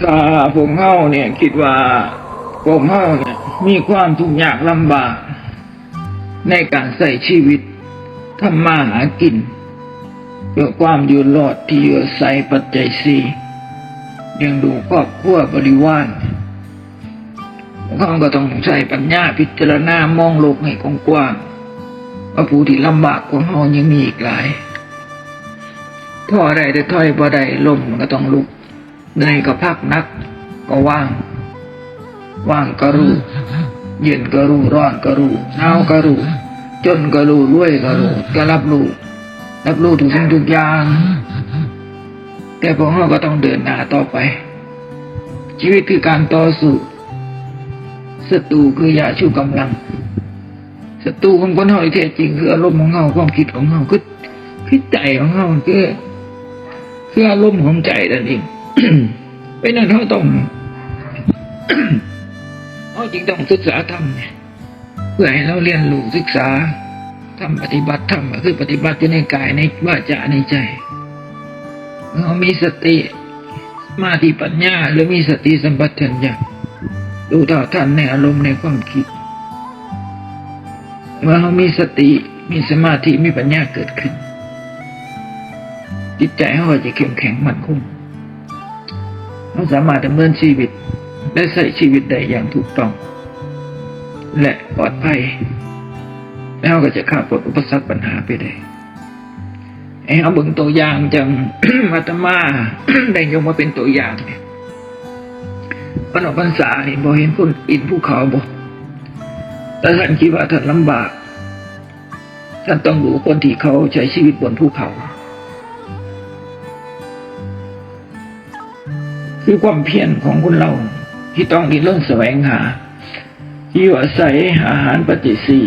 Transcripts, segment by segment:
ถ้าพวกเฮาเนี่ยคิดว่าพวกเฮาเนี่ยมีความทุกข์ยากลำบาก ในการใส่ชีวิตทำมาหากินเพื่อความอยู่รอดที่อยู่อาศัยปัจจัยสี่เลี้ยงดูครอบครัวบริวารพวกเขาก็ต้องใช้ปัญญาพิจารณามองโลกให้กว้างว่าผู้ที่ลำบากกว่าเฮายังมีอีกหลายท่อใดแต่ถ้อยบ่ได้ลมมันก็ต้องลุก เหนื่อยก็พักนัก ก็ว่าง ว่างก็รู้ เย็นก็รู้ ร้อนก็รู้หนาวก็รู้ จนก็รู้รวยก็รู้ก็รับรู้ รับรู้ทุกสิ่งทุกอย่าง แต่พวกเราก็ต้องเดินหน้าต่อไป ชีวิตคือการต่อสู้ศัตรูคือยาชูกำลังศัตรูของคนเราที่แท้จริงคืออารมณ์ของเราความคิดของเราคือคือใจของเราคือคืออารมณ์ของใจนั่นเอง เพราะนั้นเราต้องเราจริงต้องศึกษาธรรมเนี่ยเพื่อให้เราเรียนรู้ศึกษาทำปฏิบัติธรรมคือปฏิบัติอยู่ในกายในวาจาในใจเรามีสติสมาธิปัญญา หรือมีสติสัมปชัญญะดูเท่าทันในอารมณ์ในความคิดเมื่อเรามีสติมีสมาธิมีปัญญาเกิดขึ้น จิตใจเราจะเข้มแข็งมั่นคง เราสามารถดำเนินชีวิต และใช้ชีวิตได้อย่างถูกต้อง และปลอดภัย แล้วก็จะข้ามพ้นอุปสรรคปัญหาไปได้ไอ้เอาเบิ่งตัวอย่างจังอาตมาได้ยกมาเป็นตัวอย่างเนี่ยปนออกพรรษานี่บ่เห็นคนอินภูเขาบ่แต่ท่านคิดว่าท่านลำบาก ท่านต้องดูคนที่เขาใช้ชีวิตบนภูเขา คือความเพียรของคนเรา ที่ต้องดิ้นรนแสวงหาที่อยู่อาศัยอาหารปฏิสี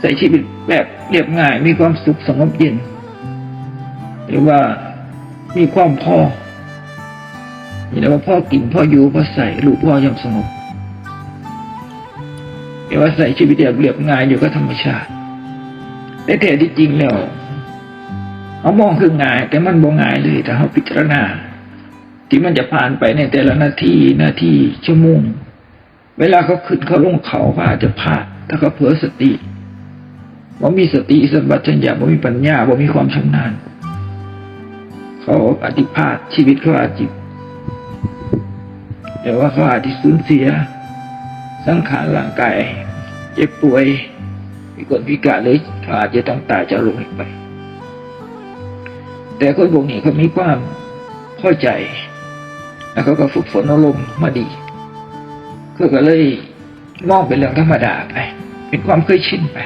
ใช้ชีวิตแบบเรียบง่ายมีความสุขสงบเย็น หรือว่ามีความพอนี่เรียกว่าพ่อกินพ่ออยู่พ่อใส่ลูกพ่อย่อมสงบเรียกว่าใส่ชีวิตแบบเรียบง่ายอยู่กับธรรมชาติแต่แท้ที่จริงแล้วเขามองคือง่าย แต่มันบ่ง่ายเลยแต่เขาพิจารณา ที่มันจะผ่านไปในแต่ละนาทีนาทีชั่วโมง เวลาเขาขึ้นเขาลงเขาเขาอาจจะพลาดถ้าเขาเผลอสติว่ามีสติสัมปชัญญะว่ามีปัญญาว่ามีความชำนาญเขาอาจจะพลาดชีวิตเขาอาจจะแต่ว่าเขาอาจจะสูญเสีย สังขารร่างกายเจ็บป่วยมีคนพิการเลยเขาอาจจะต้องตายจากโลกนี้ไป แต่คนพวกนี้เขามีความพอใจ แล้วเขาก็ฝึกฝนอารมณ์มาดีก็เลยมองเป็นเรื่องธรรมดาไป เป็นความเคยชินไป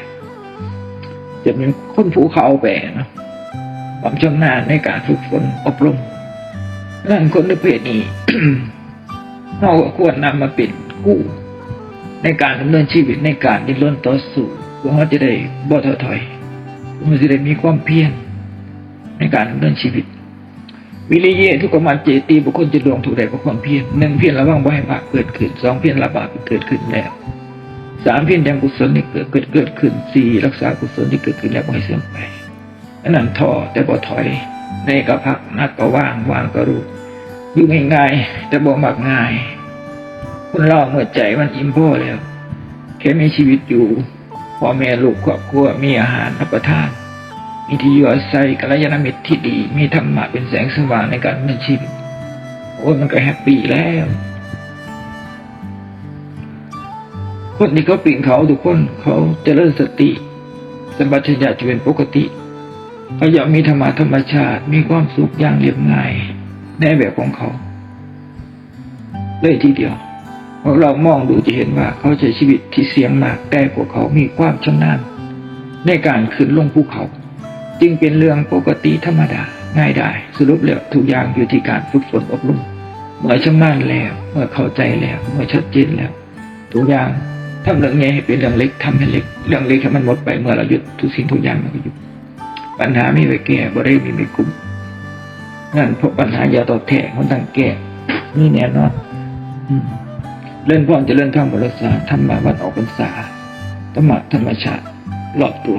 จะเป็นคนภูเขาไปเนาะความชำนาญในการฝึกฝนอบรมนั่นคนในเพศนี้เราก็ควรนำมาเป็นกู้ในการดำเนินชีวิตในการดิ้นรนต่อสู้เพื่อเขาจะได้บ่ถอยเพื่อเขาจะได้มีความเพียรในการดำเนินชีวิต วิริเยทุกขมันเจตีบุคคลจะดวงถูกใดเพราะความเพียรหนึ่งเพียรระวังบ่ให้บาปเกิดขึ้นสองเพียรละบาปเกิดขึ้นแล้วสามเพียรยังกุศลที่เกิดเกิดเกิดขึ้นสี่รักษากุศลที่เกิดขึ้นแล้วบ่ให้เสื่อมไปอันนั้นท้อแต่บ่ถอย ในกระพักนักก็ว่างว่างก็รู้ยู่ง่ายๆแต่บ่มักง่ายคนเราเมื่อใจมันอิ่มพอแล้วแค่มีชีวิตอยู่พ่อแม่ลูกครอบครัวมีอาหารรับประทาน มีที่อยู่อาศัยกัลยาณมิตรที่ดี มีธรรมะเป็นแสงสว่างในการดำเนินชีวิตโอ้ยมันก็แฮปปี้แล้ว คนที่เขาปีนเขาทุกคนเขาเจริญสติสัมปชัญญะจะเป็นปกติเขาอยากมีธรรมะธรรมชาติ มีความสุขอย่างเรียบง่ายในแบบของเขา เลยทีเดียวพอเรามองดูจะเห็นว่าเขาใช้ชีวิตที่เสียงมากแต่พวกเขามีความชำนาญในการขึ้นลงภูเขา จึงเป็นเรื่องปกติธรรมดาง่ายได้สรุปแล้วทุกอย่างอยู่ที่การฝึกฝนอบรมเมื่อชำนาญแล้ว เมื่อเข้าใจแล้ว เมื่อชัดเจนแล้ว ทุกอย่างทำเรื่องใหญ่ให้เป็นเรื่องเล็กทำให้เล็ก เรื่องเล็กให้มันหมดไปเมื่อเราหยุดทุกสิ่งทุกอย่างมันก็หยุดปัญหาไม่ไปแก้บ่ได้มีไม่กลุ่มนั่นเพราะปัญหาอย่าตอบแทนคนตั้งแก้นี่แน่นอนเล่นพ่อจะเล่นท่องบริษาธรรมะวันออกพรรษาธรรมะธรรมชาติรอบตัว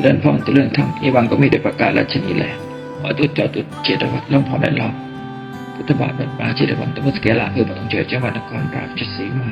เลื่อนพ่อจะเลื่อนทำอีวังก็มีแต่ประกาศราชนีแหละอตุจเจ้าตุจเจตวัตรล่นพ่อได้รอบพุทธบาทบรรพาจิตรวันตมุสเกลาเออมาต้องเจอจังหวัดนครราชสีมา